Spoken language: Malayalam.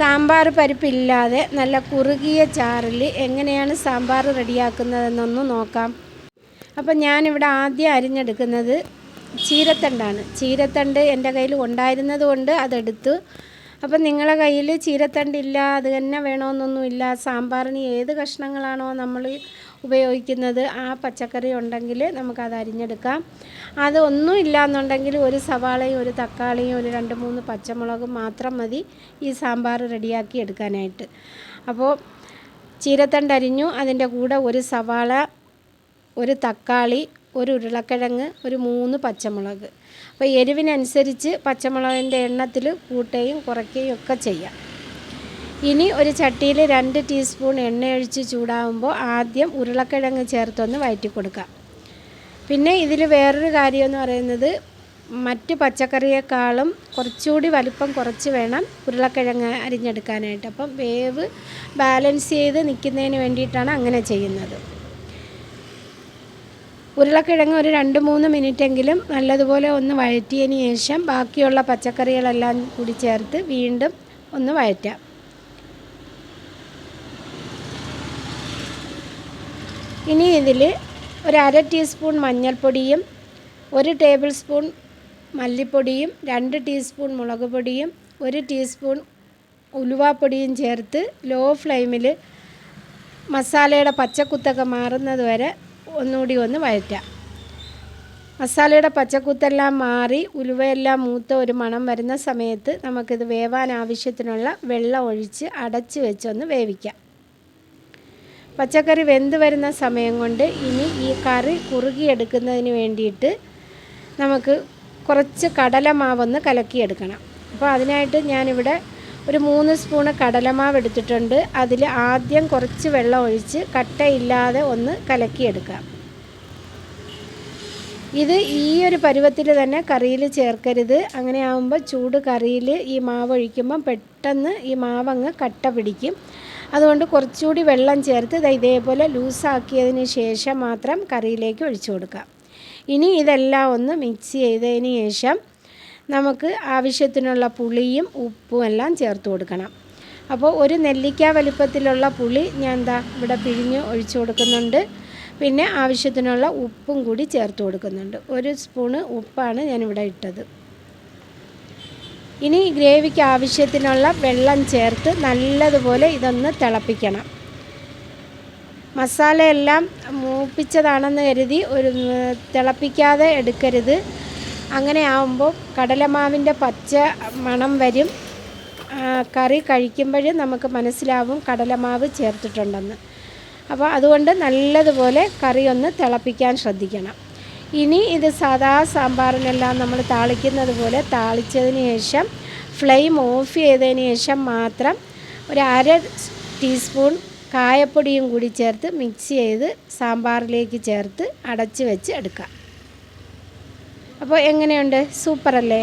സാമ്പാർ പരിപ്പില്ലാതെ നല്ല കുറുകിയ ചാറിൽ എങ്ങനെയാണ് സാമ്പാർ റെഡിയാക്കുന്നതെന്നൊന്ന് നോക്കാം. അപ്പം ഞാനിവിടെ ആദ്യം അരിഞ്ഞെടുക്കുന്നത് ചീരത്തണ്ടാണ്. ചീരത്തണ്ട് എന്റെ കയ്യിൽ ഉണ്ടായിരുന്നത് കൊണ്ട് അതെടുത്തു അപ്പം നിങ്ങളെ കയ്യിൽ ചീരത്തണ്ടില്ല അത് തന്നെ വേണമെന്നൊന്നുമില്ല സാമ്പാറിന് ഏത് കഷ്ണങ്ങളാണോ നമ്മൾ ഉപയോഗിക്കുന്നത് ആ പച്ചക്കറി ഉണ്ടെങ്കിൽ നമുക്കത് അരിഞ്ഞെടുക്കാം. അത് ഒന്നും ഇല്ല എന്നുണ്ടെങ്കിൽ ഒരു സവാളയും ഒരു തക്കാളിയും ഒരു രണ്ട് മൂന്ന് പച്ചമുളകും മാത്രം മതി ഈ സാമ്പാർ റെഡിയാക്കി എടുക്കാനായിട്ട്. അപ്പോൾ ചീരത്തണ്ട് അരിഞ്ഞു അതിന്റെ കൂടെ ഒരു സവാള ഒരു തക്കാളി ഒരു ഉരുളക്കിഴങ്ങ് ഒരു മൂന്ന് പച്ചമുളക്. അപ്പോൾ എരിവിനനുസരിച്ച് പച്ചമുളകിന്റെ എണ്ണത്തിൽ കൂട്ടുകയും കുറയ്ക്കുകയും ഒക്കെ ചെയ്യാം. ഇനി ഒരു ചട്ടിയിൽ രണ്ട് ടീസ്പൂൺ എണ്ണ ഒഴിച്ച് ചൂടാകുമ്പോൾ ആദ്യം ഉരുളക്കിഴങ്ങ് ചേർത്തൊന്ന് വയറ്റി കൊടുക്കാം. പിന്നെ ഇതിൽ വേറൊരു കാര്യം എന്ന് പറയുന്നത് മറ്റ് പച്ചക്കറിയേക്കാളും കുറച്ചുകൂടി വലിപ്പം കുറച്ച് വേണം ഉരുളക്കിഴങ്ങ് അരിഞ്ഞെടുക്കാനായിട്ട്. അപ്പം വേവ് ബാലൻസ് ചെയ്ത് നിൽക്കുന്നതിന് വേണ്ടിയിട്ടാണ് അങ്ങനെ ചെയ്യുന്നത്. ഉരുളക്കിഴങ്ങ് ഒരു രണ്ട് മൂന്ന് മിനിറ്റെങ്കിലും നല്ലതുപോലെ ഒന്ന് വഴറ്റിയതിന് ശേഷം ബാക്കിയുള്ള പച്ചക്കറികളെല്ലാം കൂടി ചേർത്ത് വീണ്ടും ഒന്ന് വഴറ്റാം. ഇനി ഇതിൽ ഒരു അര ടീസ്പൂൺ മഞ്ഞൾപ്പൊടിയും ഒരു ടേബിൾ സ്പൂൺ മല്ലിപ്പൊടിയും രണ്ട് ടീസ്പൂൺ മുളക് പൊടിയും ഒരു ടീസ്പൂൺ ഉലുവാപ്പൊടിയും ചേർത്ത് ലോ ഫ്ലെയിമിൽ മസാലയുടെ പച്ചക്കുത്തൊക്കെ മാറുന്നത് വരെ ഒന്നുകൂടി ഒന്ന് വഴറ്റാം. മസാലയുടെ പച്ചക്കൂത്തെല്ലാം മാറി ഉലുവയെല്ലാം മൂത്ത ഒരു മണം വരുന്ന സമയത്ത് നമുക്കിത് വേവാൻ ആവശ്യത്തിനുള്ള വെള്ളം ഒഴിച്ച് അടച്ച് വെച്ചൊന്ന് വേവിക്കാം. പച്ചക്കറി വെന്ത് വരുന്ന സമയം കൊണ്ട് ഇനി ഈ കറി കുറുകിയെടുക്കുന്നതിന് വേണ്ടിയിട്ട് നമുക്ക് കുറച്ച് കടലമാവൊന്ന് കലക്കിയെടുക്കണം. അപ്പോൾ അതിനായിട്ട് ഞാനിവിടെ ഒരു മൂന്ന് സ്പൂണ് കടലമാവ് എടുത്തിട്ടുണ്ട്. അതിൽ ആദ്യം കുറച്ച് വെള്ളം ഒഴിച്ച് കട്ടയില്ലാതെ ഒന്ന് കലക്കിയെടുക്കാം ഇത് ഈ ഒരു പരുവത്തിൽ തന്നെ കറിയിൽ ചേർക്കരുത്. അങ്ങനെ ആകുമ്പോൾ ചൂട് കറിയിൽ ഈ മാവ് ഒഴിക്കുമ്പം പെട്ടെന്ന് ഈ മാവങ്ങ് കട്ട പിടിക്കും. അതുകൊണ്ട് കുറച്ചുകൂടി വെള്ളം ചേർത്ത് ഇത് ഇതേപോലെ ലൂസാക്കിയതിന് ശേഷം മാത്രം കറിയിലേക്ക് ഒഴിച്ചു കൊടുക്കാം ഇനി ഇതെല്ലാം ഒന്ന് മിക്സ് ചെയ്തതിന് ശേഷം നമുക്ക് ആവശ്യത്തിനുള്ള പുളിയും ഉപ്പും എല്ലാം ചേർത്ത് കൊടുക്കണം. അപ്പോൾ ഒരു നെല്ലിക്ക വലിപ്പത്തിലുള്ള പുളി ഞാൻ എന്താ ഇവിടെ പിഴിഞ്ഞ് ഒഴിച്ചു കൊടുക്കുന്നുണ്ട്. പിന്നെ ആവശ്യത്തിനുള്ള ഉപ്പും കൂടി ചേർത്ത് കൊടുക്കുന്നുണ്ട്. ഒരു സ്പൂണ് ഉപ്പാണ് ഞാനിവിടെ ഇട്ടത്. ഇനി ഗ്രേവിക്ക് ആവശ്യത്തിനുള്ള വെള്ളം ചേർത്ത് നല്ലതുപോലെ ഇതൊന്ന് തിളപ്പിക്കണം. മസാലയെല്ലാം മൂപ്പിച്ചതാണെന്ന് കരുതി ഒരു തിളപ്പിക്കാതെ എടുക്കരുത്. അങ്ങനെ ആവുമ്പോൾ കടലമാവിന്റെ പച്ച മണം വരും. കറി കഴിക്കുമ്പോൾ നമുക്ക് മനസ്സിലാവും കടലമാവ് ചേർത്തിട്ടുണ്ടെന്ന്. അപ്പോൾ അതുകൊണ്ട് നല്ലതുപോലെ കറി ഒന്ന് തിളപ്പിക്കാൻ ശ്രദ്ധിക്കണം. ഇനി ഇത് സാധാ സാമ്പാറിനെല്ലാം നമ്മൾ താളിക്കുന്നത് പോലെ താളിച്ചതിന് ശേഷം ഫ്ലെയിം ഓഫ് ചെയ്തതിന് ശേഷം മാത്രം ഒരു അര ടീസ്പൂൺ കായപ്പൊടിയും കൂടി ചേർത്ത് മിക്സ് ചെയ്ത് സാമ്പാറിലേക്ക് ചേർത്ത് അടച്ച് വെച്ച് എടുക്കാം അപ്പോൾ എങ്ങനെയുണ്ട്? സൂപ്പറല്ലേ?